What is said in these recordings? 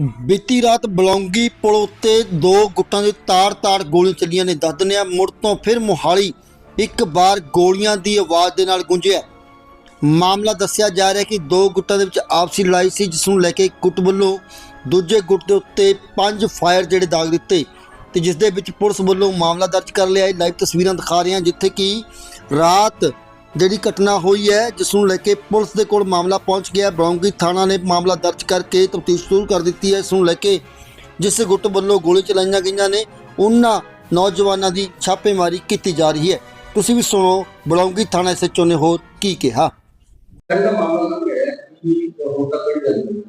ਬੀਤੀ ਰਾਤ ਬਲੌਂਗੀ ਪੁਲ ਉੱਤੇ ਦੋ ਗੁੱਟਾਂ ਦੇ ਤਾਰ-ਤਾਰ ਗੋਲੀਆਂ ਚੱਲੀਆਂ ਨੇ। ਦੱਸ ਦਿੰਦੇ ਦੱਦਨਿਆ ਮੁੜ ਤੋਂ ਫਿਰ ਮੁਹਾਲੀ ਇੱਕ ਵਾਰ ਗੋਲੀਆਂ ਦੀ ਆਵਾਜ਼ ਦੇ ਨਾਲ ਗੂੰਜਿਆ। ਮਾਮਲਾ ਦੱਸਿਆ ਜਾ ਰਿਹਾ ਕਿ ਦੋ ਗੁੱਟਾਂ ਦੇ ਵਿੱਚ ਆਪਸੀ ਲੜਾਈ ਸੀ, ਜਿਸ ਨੂੰ ਲੈ ਕੇ ਗੁੱਟ ਵੱਲੋਂ ਦੂਜੇ ਗੁੱਟ ਦੇ ਉੱਤੇ ਪੰਜ ਫਾਇਰ ਜਿਹੜੇ ਦਾਗ ਦਿੱਤੇ ਤੇ ਜਿਸ ਦੇ ਵਿੱਚ ਪੁਲਿਸ ਵੱਲੋਂ ਮਾਮਲਾ ਦਰਜ ਕਰ ਲਿਆ। ਹੈ ਲਾਈਵ ਤਸਵੀਰਾਂ ਦਿਖਾ ਰਹੇ ਹਾਂ, ਜਿੱਥੇ ਕਿ ਰਾਤ ਜਿਹੜੀ ਘਟਨਾ ਹੋਈ ਹੈ, ਜਿਸ ਨੂੰ ਲੈ ਕੇ ਪੁਲਿਸ ਦੇ ਕੋਲ ਮਾਮਲਾ ਪਹੁੰਚ ਗਿਆ। ਬਰੌਂਗੀ ਥਾਣਾ ਨੇ ਮਾਮਲਾ ਦਰਜ ਕਰਕੇ ਤਫਤੀਸ਼ ਸ਼ੁਰੂ ਕਰ ਦਿੱਤੀ ਹੈ। ਇਸ ਨੂੰ ਲੈ ਕੇ ਜਿਸ ਗੁੱਟ ਵੱਲੋਂ ਗੋਲੀ ਚਲਾਈਆਂ ਗਈਆਂ ਨੇ, ਉਹਨਾਂ ਨੌਜਵਾਨਾਂ ਦੀ ਛਾਪੇਮਾਰੀ ਕੀਤੀ ਜਾ ਰਹੀ ਹੈ। ਤੁਸੀਂ ਵੀ ਸੁਣੋ ਬਲੌਂਗੀ ਥਾਣਾ ਐਸਐਚਓ ਨੇ ਹੋਰ ਕੀ ਕਿਹਾ। ਇਹਦਾ ਮਾਮਲਾ ਸਾਹਮਣੇ ਆਇਆ ਕਿ ਹੁਣ ਤੱਕ ਕਿਹੜੀ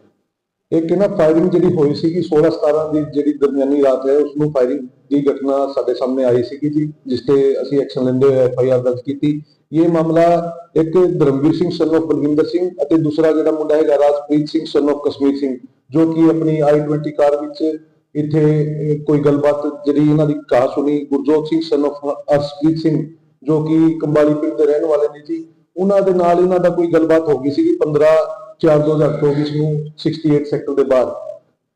ਇੱਕ ਇਹਨਾਂ ਫਾਇਰਿੰਗ ਜਿਹੜੀ ਹੋਈ ਸੀਗੀ 16 17 ਦੀ ਜਿਹੜੀ ਦਰਮਿਆਨੀ ਰਾਤ ਹੈ ਉਸ ਨੂੰ ਫਾਇਰਿੰਗ ਦੀ ਘਟਨਾ ਸਾਡੇ ਸਾਹਮਣੇ ਆਈ ਸੀਗੀ ਜੀ, ਜਿਸ ਤੇ ਅਸੀਂ ਐਕਸ਼ਨ ਲੈਂਦੇ ਹੋਏ ਐਫ ਦਰਜ ਕੀਤੀ। ਇਹ ਮਾਮਲਾ ਇੱਕ ਧਰਮਵੀਰ ਸਿੰਘ, son of ਬਲਵਿੰਦਰ ਸਿੰਘ ਅਤੇ ਦੂਸਰਾ ਜਿਹੜਾ ਮੁੰਡਾ ਹੈਗਾ ਰਾਜਪ੍ਰੀਤ ਸਿੰਘ ਸਨ of ਕਸ਼ਮੀਰ ਸਿੰਘ, ਜੋ ਕਿ ਆਪਣੀ i20 ਕਾਰ ਵਿੱਚ ਇੱਥੇ ਕੋਈ ਗੱਲਬਾਤ ਜਿਹੜੀ ਇਹਨਾਂ ਦੀ ਕਹਾ ਸੁਣੀ ਗੁਰਜੋਤ ਸਿੰਘ ਸਨ of ਅਰਸ਼ਪ੍ਰੀਤ ਸਿੰਘ, ਜੋ ਕਿ ਕੰਬਾਲੀ ਪਿੰਡ ਦੇ ਰਹਿਣ ਵਾਲੇ ਨੇ ਜੀ, ਉਹਨਾਂ ਦੇ ਨਾਲ ਇਹਨਾਂ ਦਾ ਕੋਈ ਗੱਲਬਾਤ ਹੋ ਗਈ ਸੀਗੀ 15 4 2024 ਨੂੰ 68 ਸੈਕਟਰ ਦੇ ਬਾਹਰ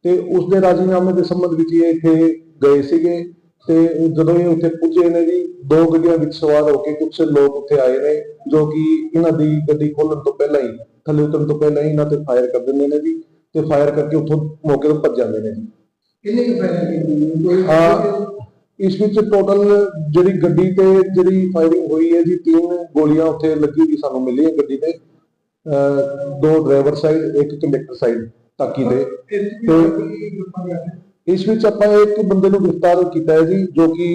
ਤੇ ਉਸ ਦੇ ਰਾਜੀਨਾਮੇ ਦੇ ਸੰਬੰਧ ਵਿੱਚ ਇਹ ਇੱਥੇ ਗਏ ਸੀਗੇ ਤੇ ਜਦੋਂ ਇਹ ਉੱਥੇ ਪੁੱਜੇ ਨੇ ਜੀ ਦੋ ਗੱਡੀਆਂ ਵਿੱਚ ਸਵਾਰ ਹੋ ਕੇ ਕੁਝ ਲੋਕ ਉੱਥੇ ਆਏ ਨੇ ਜੋ ਕਿ ਇਹਨਾਂ ਦੀ ਗੱਡੀ ਖੋਲਣ ਤੋਂ ਪਹਿਲਾਂ ਹੀ ਥੱਲੇ ਉਤਰਨ ਤੋਂ ਪਹਿਲਾਂ ਹੀ ਇਹਨਾਂ ਤੇ ਫਾਇਰ ਕਰ ਦਿੰਦੇ ਨੇ ਜੀ ਤੇ ਫਾਇਰ ਕਰਕੇ ਉੱਥੋਂ ਮੌਕੇ ਤੋਂ ਭੱਜ ਜਾਂਦੇ ਨੇ ਜੀ। ਕਿੰਨੇ ਕੁ ਫਾਇਰ ਹਾਂ? ਇਸ ਵਿੱਚ ਟੋਟਲ ਜਿਹੜੀ ਗੱਡੀ ਤੇ ਜਿਹੜੀ ਫਾਇਰਿੰਗ ਹੋਈ ਹੈ ਜੀ ਤਿੰਨ ਗੋਲੀਆਂ ਉੱਥੇ ਲੱਗੀ ਹੋਈ ਸਾਨੂੰ ਮਿਲੀ ਹੈ ਗੱਡੀ ਤੇ। ਦੋ ਡਰਾਈਵਰ ਸਾਈਡ ਇੱਕ ਕੰਡਕਟਰ ਸਾਈਡ ਤਾਕੀ ਤੇ ਇਸ ਵਿੱਚ ਆਪਾਂ ਇੱਕ ਬੰਦੇ ਨੂੰ ਗ੍ਰਿਫਤਾਰ ਕੀਤਾ ਹੈ ਜੀ ਜੋ ਕਿ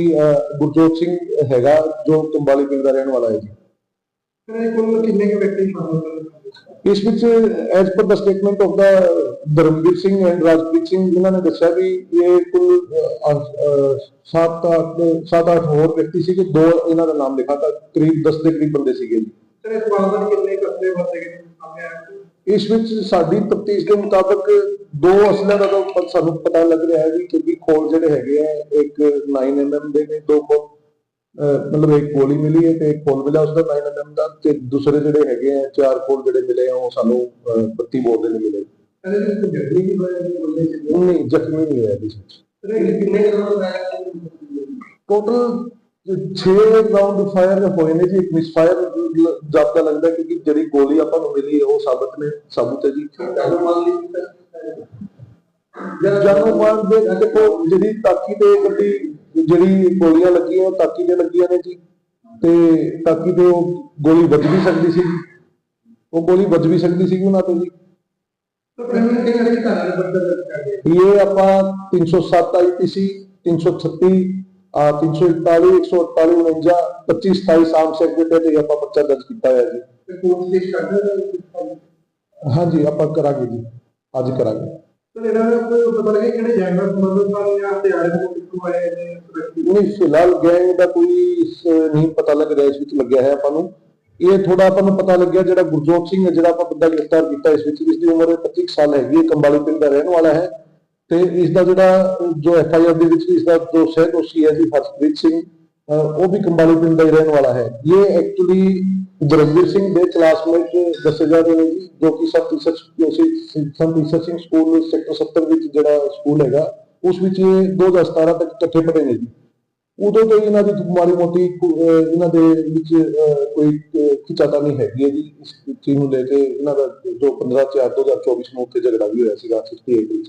ਗੁਰਜੋਤ ਸਿੰਘ ਹੈਗਾ ਜੋ ਕੰਬਾਲੀ ਪਿੰਡ ਦਾ ਰਹਿਣ ਵਾਲਾ ਹੈ ਜੀ। ਕੁ ਇਸ ਵਿੱਚ as per the statement of the Dharamvir Singh and Rajpreet Singh ਇਹਨਾਂ ਨੇ ਦੱਸਿਆ ਵੀ ਇਹ ਕੁੱਲ 7 7 8 ਹੋਰ ਵਿਅਕਤੀ ਸੀਗੇ ਦੋ ਇਹਨਾਂ ਦਾ ਨਾਮ ਲਿਖਾ ਤਾਂ ਕਰੀਬ 10 ਦੇ ਕਰੀਬ ਬੰਦੇ ਸੀਗੇ ਜੀ। ਇਸ ਵਾਰਦਾਤ ਕਿੰਨੇ ਕਸਲੇ ਵਰਤੇ ਗਏ ਇਸ ਵਿੱਚ ਸਾਡੀ ਤਫਤੀਸ਼ ਦੇ ਮੁਤਾਬਕ ਦੋ ਅਸਲਿਆਂ ਦਾ ਤਾਂ ਸਾਨੂੰ ਪਤਾ ਲੱਗ ਰਿਹਾ ਹੈ ਜੀ ਕਿਉਂਕਿ ਖੋਲ ਜਿਹੜੇ ਹੈਗੇ ਆ ਇੱਕ 9mm ਦੇ ਨੇ ਦੋ ਖੋਲ ਮਤਲਬ ਇੱਕ ਗੋਲੀ ਮਿਲੀ ਹੈ ਤੇ ਇੱਕ ਖੋਲ ਮਿਲਿਆ ਉਸ ਦਾ 9mm ਦਾ ਤੇ ਦੂਸਰੇ ਜਿਹੜੇ ਹੈਗੇ ਆ ਚਾਰ ਖੋਲ ਜਿਹੜੇ ਮਿਲੇ ਆ ਉਹ ਸਾਨੂੰ ਅਹ, 32 ਬੋਰ ਦੇ ਨੇ ਮਿਲੇ। ਵੀ ਨਹੀਂ ਜ਼ਖਮੀ ਨਹੀਂ ਹੋਇਆ ਇਸ ਵਿੱਚ ਕਿੰਨੇ ਕੁ ਰੌਂਡ ਆਇਆ ਟੋਟਲ 6 ਰਾਉਂਡ ਫਾਇਰ ਹੋਏ ਨੇ ਜੀ, ਇੱਕ ਮਿਸਫਾਇਰ ਜਾਪਦਾ ਲੱਗਦਾ ਕਿਉਂਕਿ ਜਿਹੜੀ ਗੋਲੀ ਆਪਾਂ ਨੂੰ ਮਿਲੀ ਉਹ ਸਾਬਤ ਨੇ, ਸਾਬਤ ਹੈ ਜੀ। ਜਾਨੋ ਮਾਲ ਦੇ ਦੇਖੋ ਜਿਹੜੀ ਤਾਕੀ ਤੇ ਗੱਡੀ, ਜਿਹੜੀ ਗੋਲੀਆਂ ਲੱਗੀਆਂ, ਉਹ ਤਾਕੀ ਤੇ ਲੱਗੀਆਂ ਨੇ ਜੀ। ਤੇ ਤਾਕੀ ਤੇ ਉਹ ਗੋਲੀ ਵੱਜ ਵੀ ਸਕਦੀ ਸੀ। ਉਹ ਗੋਲੀ ਵੱਜ ਵੀ ਸਕਦੀ ਸੀ ਉਹਨਾਂ ਤੋਂ ਜੀ। ਤਾਂ ਪ੍ਰੀਮੀਅਰ ਕਿਹਨੇ ਅਧਿਕਾਰੀ ਦਾ ਬੰਦਾ ਦਰਜ ਇਹ ਆਪਾਂ 307 ਆਈਪੀਸੀ 336 341 148 49 25 27 ਆਮ ਸੈਕਟਰੀ ਤੇ ਆਪਾਂ ਪਰਚਾ ਦਰਜ ਕੀਤਾ ਹੋਇਆ ਜੀ। ਪੇਸ਼ ਕਰਦੇ ਹਾਂਜੀ ਆਪਾਂ ਕਰਾਂਗੇ ਜੀ। ਅੱਜ ਕਰਾਂਗੇ। ਨਹੀਂ ਫਿਲਹਾਲ ਗੈਂਗ ਦਾ ਕੋਈ ਨਹੀਂ ਪਤਾ ਲੱਗ ਰਿਹਾ ਇਸ ਵਿੱਚ ਲੱਗਿਆ ਹੈ ਆਪਾਂ ਨੂੰ। ਇਹ ਥੋੜਾ ਆਪਾਂ ਨੂੰ ਪਤਾ ਲੱਗਿਆ ਜਿਹੜਾ ਗੁਰਜੋਤ ਸਿੰਘ ਜਿਹੜਾ ਆਪਾਂ ਬੰਦਾ ਗ੍ਰਿਫਤਾਰ ਕੀਤਾ ਇਸ ਵਿੱਚ ਇਸ ਦੀ ਉਮਰ 25 ਸਾਲ ਹੈਗੀ ਹੈ ਕੰਬਾਲੀ ਪਿੰਡ ਦਾ ਰਹਿਣ ਵਾਲਾ ਹੈ। ਤੇ ਇਸ ਦਾ ਜਿਹੜਾ, ਜੋ ਐਫ ਆਈ ਆਰ ਦੇ ਵਿੱਚ ਇਸ ਦਾ ਜੋ ਸਹਿ ਦੋਸ਼ੀ ਹੈ ਜੀ ਹਰਪ੍ਰੀਤ ਸਿੰਘ ਉਹ ਵੀ ਕੰਬਾਲੀ ਪਿੰਡ ਦਾ ਹੀ ਰਹਿਣ ਵਾਲਾ ਹੈ। ਇਹ ਐਕਚੁਅਲੀ ਜਰਨਵੀਰ ਸਿੰਘ ਦੇ ਕਲਾਸਮੇਟ ਦੱਸੇ ਜਾ ਰਹੇ ਨੇ ਜੀ, ਜੋ ਕਿ sub teacher sub teacher Singh school sector 70 ਵਿੱਚ ਜਿਹੜਾ ਸਕੂਲ ਹੈਗਾ, ਉਸ ਵਿੱਚ ਇਹ 2017 ਤੱਕ ਇਕੱਠੇ ਪੜ੍ਹੇ ਨੇ ਜੀ। ਉਦੋਂ ਤੋਂ ਹੀ ਇਹਨਾਂ ਦੀ ਮਾੜੀ ਮੋਟੀ ਇਹਨਾਂ ਦੇ ਵਿੱਚ ਕੋਈ ਅਹ ਖਿਚਾਤਾਨੀ ਹੈਗੀ ਹੈ ਜੀ, ਇਸ ਚੀਜ਼ ਨੂੰ ਲੈ ਕੇ ਇਹਨਾਂ ਦਾ ਜੋ 15 4 2024 ਨੂੰ ਉੱਥੇ ਝਗੜਾ ਵੀ ਹੋਇਆ ਸੀਗਾ 68 ਵਿੱਚ।